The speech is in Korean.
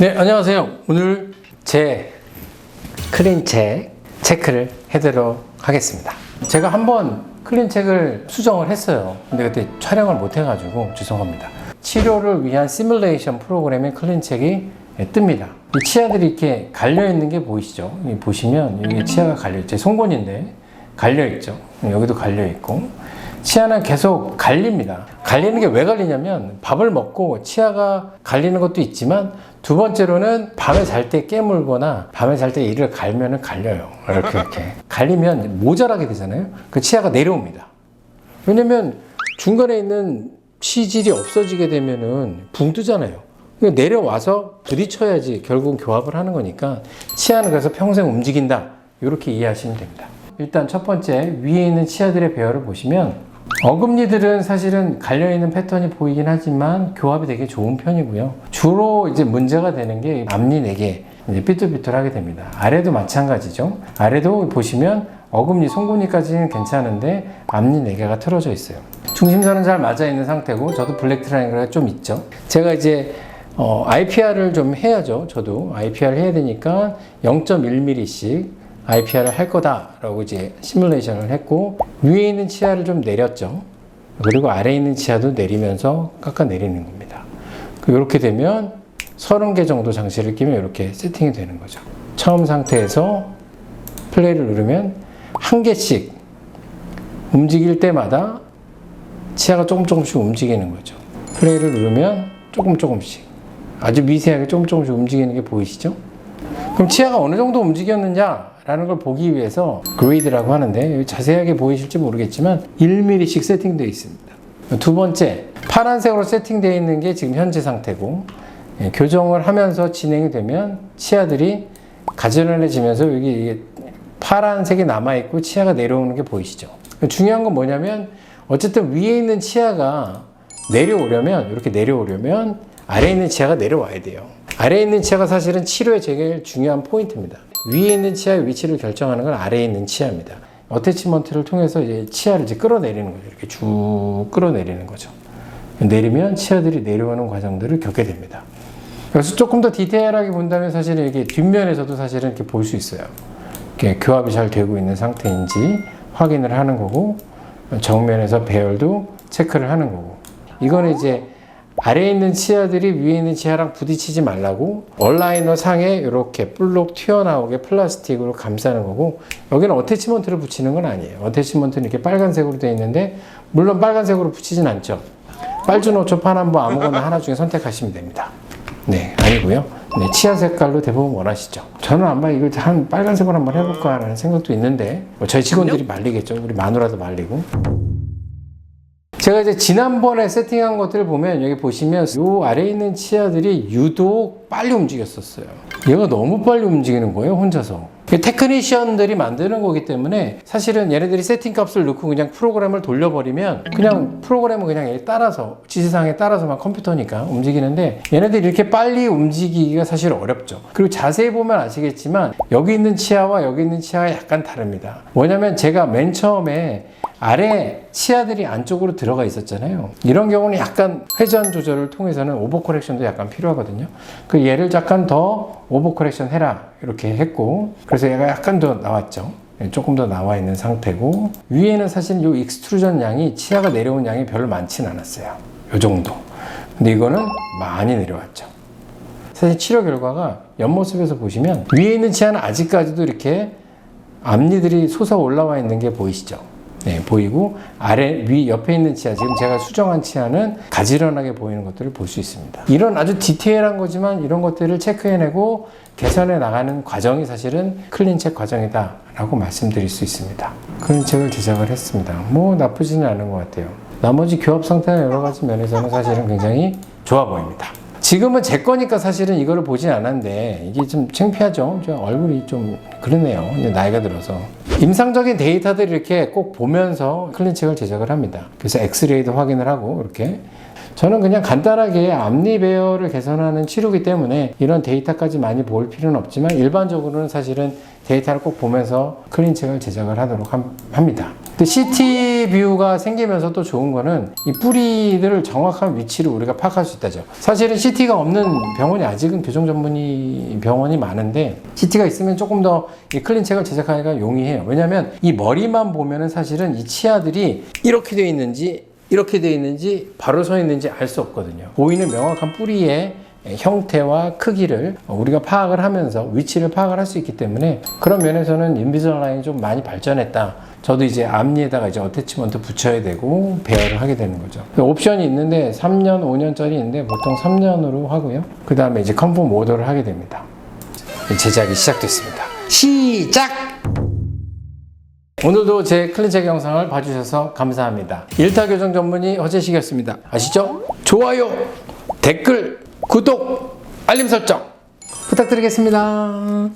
네, 안녕하세요. 오늘 제 클린책 체크를 해드리도록 하겠습니다. 제가 한번 클린책을 수정을 했어요. 근데 그때 촬영을 못 해가지고 죄송합니다. 치료를 위한 시뮬레이션 프로그램의 클린책이 뜹니다. 이 치아들이 이렇게 갈려 있는 게 보이시죠? 보시면 여기 치아가 갈려 있죠. 제 송곳인데 갈려 있죠. 여기도 갈려 있고 치아는 계속 갈립니다. 갈리는 게 왜 갈리냐면 밥을 먹고 치아가 갈리는 것도 있지만 두 번째로는 밤에 잘 때 깨물거나 밤에 잘 때 이를 갈면은 갈려요. 이렇게 이렇게 갈리면 모자라게 되잖아요. 그 치아가 내려옵니다. 왜냐면 중간에 있는 치질이 없어지게 되면은 붕 뜨잖아요. 그러니까 내려와서 부딪혀야지 결국 교합을 하는 거니까 치아는 그래서 평생 움직인다. 이렇게 이해하시면 됩니다. 일단 첫 번째 위에 있는 치아들의 배열을 보시면 어금니들은 사실은 갈려있는 패턴이 보이긴 하지만 교합이 되게 좋은 편이고요. 주로 이제 문제가 되는 게 앞니 4개 이제 삐뚤삐뚤하게 됩니다. 아래도 마찬가지죠. 아래도 보시면 어금니, 송곳니까지는 괜찮은데 앞니 4개가 틀어져 있어요. 중심선은 잘 맞아 있는 상태고 저도 블랙 트라이앵글이 좀 있죠. 제가 이제 어, IPR을 좀 해야죠. 저도 IPR 해야 되니까 0.1mm씩 IPR을 할 거다라고 이제 시뮬레이션을 했고 위에 있는 치아를 좀 내렸죠. 그리고 아래에 있는 치아도 내리면서 깎아 내리는 겁니다. 이렇게 되면 30개 정도 장치를 끼면 이렇게 세팅이 되는 거죠. 처음 상태에서 플레이를 누르면 한 개씩 움직일 때마다 치아가 조금 조금씩 움직이는 거죠. 플레이를 누르면 조금 조금씩 아주 미세하게 조금 조금씩 움직이는 게 보이시죠? 그럼 치아가 어느 정도 움직였느냐 라는 걸 보기 위해서 그리드라고 하는데 자세하게 보이실지 모르겠지만 1mm씩 세팅되어 있습니다. 두 번째 파란색으로 세팅되어 있는 게 지금 현재 상태고 예, 교정을 하면서 진행이 되면 치아들이 가지런해지면서 여기 이게 파란색이 남아있고 치아가 내려오는 게 보이시죠? 중요한 건 뭐냐면 어쨌든 위에 있는 치아가 내려오려면 이렇게 내려오려면 아래에 있는 치아가 내려와야 돼요. 아래에 있는 치아가 사실은 치료의 제일 중요한 포인트입니다. 위에 있는 치아의 위치를 결정하는 건 아래에 있는 치아입니다. 어태치먼트를 통해서 이제 치아를 이제 끌어내리는 거죠. 이렇게 쭉 끌어내리는 거죠. 내리면 치아들이 내려오는 과정들을 겪게 됩니다. 그래서 조금 더 디테일하게 본다면 사실은 이게 뒷면에서도 사실은 이렇게 볼 수 있어요. 이렇게 교합이 잘 되고 있는 상태인지 확인을 하는 거고 정면에서 배열도 체크를 하는 거고 이거는 이제 아래에 있는 치아들이 위에 있는 치아랑 부딪히지 말라고 얼라이너 상에 이렇게 볼록 튀어나오게 플라스틱으로 감싸는 거고 여기는 어태치먼트를 붙이는 건 아니에요. 어태치먼트는 이렇게 빨간색으로 되어 있는데 물론 빨간색으로 붙이진 않죠. 빨주노초 파남보 아무거나 하나 중에 선택하시면 됩니다. 네, 아니고요. 네, 치아 색깔로 대부분 원하시죠. 저는 아마 이걸 한 빨간색으로 한번 해볼까라는 생각도 있는데 뭐 저희 직원들이 말리겠죠. 우리 마누라도 말리고. 제가 이제 지난번에 세팅한 것들을 보면 여기 보시면 요 아래에 있는 치아들이 유독 빨리 움직였었어요. 얘가 너무 빨리 움직이는 거예요, 혼자서. 테크니션들이 만드는 거기 때문에 사실은 얘네들이 세팅 값을 넣고 그냥 프로그램을 돌려버리면 그냥 프로그램은 그냥 얘 따라서 지시사항에 따라서만 컴퓨터니까 움직이는데 얘네들이 이렇게 빨리 움직이기가 사실 어렵죠. 그리고 자세히 보면 아시겠지만 여기 있는 치아와 여기 있는 치아가 약간 다릅니다. 뭐냐면 제가 맨 처음에 아래 치아들이 안쪽으로 들어가 있었잖아요. 이런 경우는 약간 회전 조절을 통해서는 오버 커렉션도 약간 필요하거든요. 그 얘를 약간 더 오버 커렉션 해라 이렇게 했고 그래서 얘가 약간 더 나왔죠. 예, 조금 더 나와 있는 상태고 위에는 사실 이 익스트루전 양이 치아가 내려온 양이 별로 많지는 않았어요. 이 정도. 근데 이거는 많이 내려왔죠. 사실 치료 결과가 옆모습에서 보시면 위에 있는 치아는 아직까지도 이렇게 앞니들이 솟아 올라와 있는 게 보이시죠? 네, 보이고 아래 위 옆에 있는 치아 지금 제가 수정한 치아는 가지런하게 보이는 것들을 볼 수 있습니다. 이런 아주 디테일한 거지만 이런 것들을 체크해내고 개선해 나가는 과정이 사실은 클린책 과정이다라고 말씀드릴 수 있습니다. 클린책을 제작을 했습니다. 뭐 나쁘지는 않은 것 같아요. 나머지 교합 상태나 여러 가지 면에서는 사실은 굉장히 좋아 보입니다. 지금은 제 거니까 사실은 이거를 보진 않았는데 이게 좀 창피하죠. 좀 얼굴이 좀 그러네요. 나이가 들어서. 임상적인 데이터들을 이렇게 꼭 보면서 클린책을 제작을 합니다. 그래서 엑스레이도 확인을 하고 이렇게 저는 그냥 간단하게 앞니 배열을 개선하는 치료기 때문에 이런 데이터까지 많이 볼 필요는 없지만 일반적으로는 사실은 데이터를 꼭 보면서 클린책을 제작을 하도록 함- 합니다. CT 뷰가 생기면서 또 좋은 거는 이 뿌리들을 정확한 위치를 우리가 파악할 수 있다죠. 사실은 CT가 없는 병원이 아직은 교정 전문의 병원이 많은데 CT가 있으면 조금 더 이 클린책을 제작하기가 용이해요. 왜냐하면 이 머리만 보면은 사실은 이 치아들이 이렇게 되어 있는지 이렇게 되어 있는지 바로 서 있는지 알 수 없거든요. 보이는 명확한 뿌리의 형태와 크기를 우리가 파악을 하면서 위치를 파악을 할 수 있기 때문에 그런 면에서는 인비설라인이 좀 많이 발전했다. 저도 이제 앞니에다가 이제 어태치먼트 붙여야 되고 배열을 하게 되는 거죠. 그 옵션이 있는데 3년, 5년짜리 있는데 보통 3년으로 하고요. 그 다음에 이제 컨펌 오더를 하게 됩니다. 제작이 시작됐습니다. 시작! 오늘도 제 클린책 영상을 봐주셔서 감사합니다. 일타 교정 전문의 허재식이었습니다. 아시죠? 좋아요, 댓글, 구독, 알림 설정 부탁드리겠습니다.